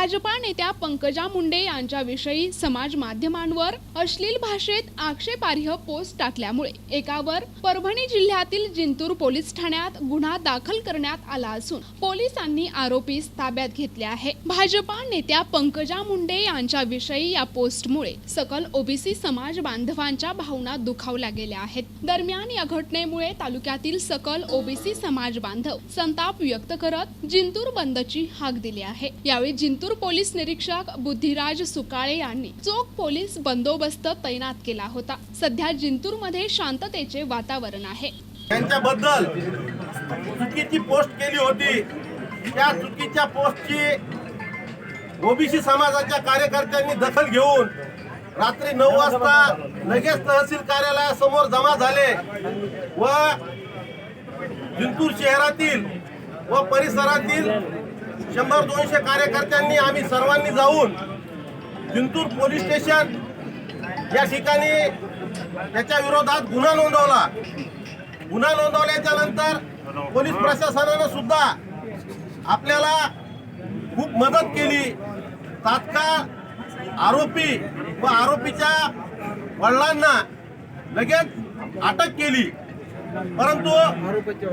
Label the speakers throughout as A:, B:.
A: भाजपा नेत्या पंकजा मुंडे यांच्याविषयी समाज माध्यमांवर अश्लील भाषेत आक्षेपार्ह पोस्ट टाकल्यामुळे एकावर परभणी जिल्ह्यातील जिंतूर पोलीस ठाण्यात गुन्हा दाखल करण्यात आला असून पोलिसांनी आरोपीस ताब्यात घेतले आहे. भाजपा नेत्या पंकजा मुंडे यांच्याविषयी या पोस्टमुळे सकल ओबीसी समाज बांधवांच्या भावना दुखावल्या गेल्या आहेत. दरम्यान या घटनेमुळे तालुक्यातील सकल ओबीसी समाज बांधव संताप व्यक्त करत जिंतूर बंदची हाक दिली आहे. यावेळी जिंतूर पोलीस निरीक्षक बुद्धिराज सुकाळे यांनी चोख पोलीस बंदोबस्त तैनात केला होता. सध्या जिंतूरमध्ये शांततेचे वातावरण आहे.
B: त्यांच्याबद्दल चुकीची पोस्ट केली होती. त्या चुकीच्या पोस्टची ओबीसी समाजाच्या कार्यकर्त्यांनी दखल घेऊन रात्री नऊ वाजता लगेच तहसील कार्यालयासमोर जमा झाले व जिंतूर शहरातील व परिसरातील शंभर दोनशे कार्यकर्त्यांनी आम्ही सर्वांनी जाऊन जिंतूर पोलीस स्टेशन या ठिकाणी त्याच्या विरोधात गुन्हा नोंदवला. गुन्हा नोंदवल्याच्या नंतर पोलीस प्रशासनानं सुद्धा आपल्याला खूप मदत केली. तात्काळ आरोपी व आरोपीच्या वडिलांना लगेच अटक केली. परंतु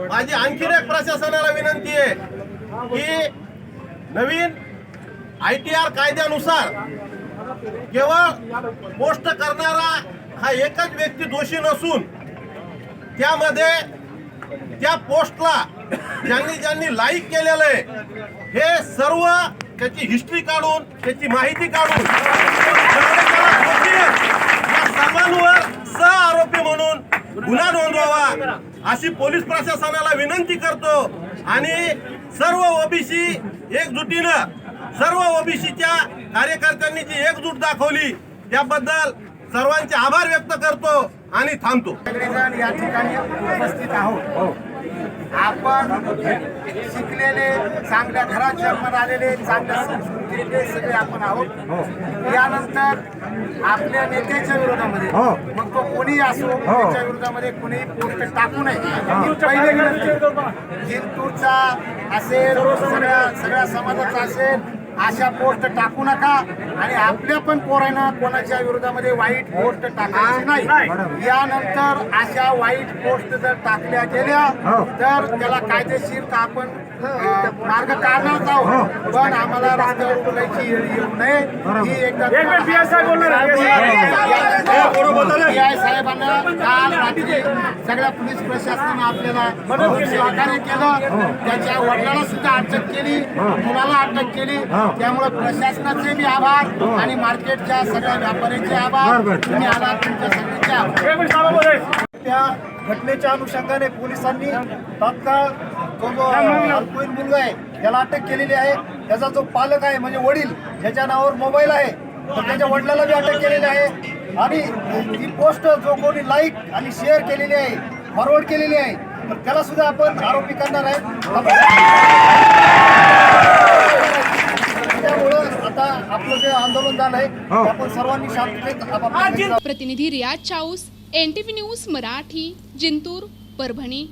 B: माझी आणखीन एक प्रशासनाला विनंती आहे की नवीन आय टी आर कायद्यानुसार केवळ पोस्ट करणारा हा एकच व्यक्ती दोषी नसून त्यामध्ये त्या पोस्टला ज्यांनी ज्यांनी लाईक केलेलं आहे हे सर्व त्याची हिस्ट्री काढून त्याची माहिती काढून सर्वांवर सह आरोपी म्हणून गुन्हा नोंदवावा अशी पोलीस प्रशासनाला विनंती करतो आणि सर्व ओबीसी एकजुटीनं सर्व ओबीसीच्या कार्यकर्त्यांनी जी एकजूट दाखवली त्याबद्दल सर्वांचे आभार व्यक्त करतो आणि थांबतो.
C: या ठिकाणी उपस्थित आहोत. आपण शिकलेले चांगल्या घरात जन्मात आलेले चांगल्या संस्कृतीचे सगळे आपण आहोत. यानंतर आपल्या नेत्याच्या विरोधामध्ये मग तो कोणी असो त्याच्या विरोधामध्ये कोणीही पोस्ट टाकू नये. ही. पहिली विनंती जिंतूरचा असेल सगळ्या सगळ्या समाजाचा असेल अशा पोस्ट टाकू नका. आणि आपल्या पण पोरांना कोणाच्या विरोधामध्ये वाईट पोस्ट टाकायची नाही. यानंतर अशा वाईट पोस्ट जर टाकल्या गेल्या तर त्याला कायदेशीर तर आपण अं, मार्ग काढणार आहोत. पण आम्हाला रस्त्यावर बोलायची येऊ नये. ही एकदा पी.आय. साहेबांना काल रात्री सगळ्या पोलीस प्रशासनानं आपल्याला सहकार्य केलं. त्याच्या वडिलांना सुद्धा अटक केली. मुलाला अटक केली? त्यामुळे प्रशासनाचे बी आभार आणि मार्केटच्या सगळ्या व्यापाऱ्यांचे आभार. तुम्ही आला तुमच्या सगळ्यांचे आभार. त्या घटनेच्या अनुषंगाने पोलिसांनी तात्काळ तो जो अल्पवयीन मुलगा आहे त्याला अटक केलेली आहे. त्याचा जो पालक आहे म्हणजे वडील ज्याच्या नावावर मोबाईल आहे तर त्याच्या वडिलाला बी अटक केलेली आहे. आणि ही पोस्ट जो कोणी लाईक आणि शेअर केलेली आहे फॉरवर्ड केलेली आहे तर त्याला सुद्धा आपण आरोपी करणार आहे. आपलं जे आंदोलन झालंय ते आपण सर्वांनी शांततेत.
A: प्रतिनिधी Riyaz Chaus N T V news Marathi Jintur Parbhani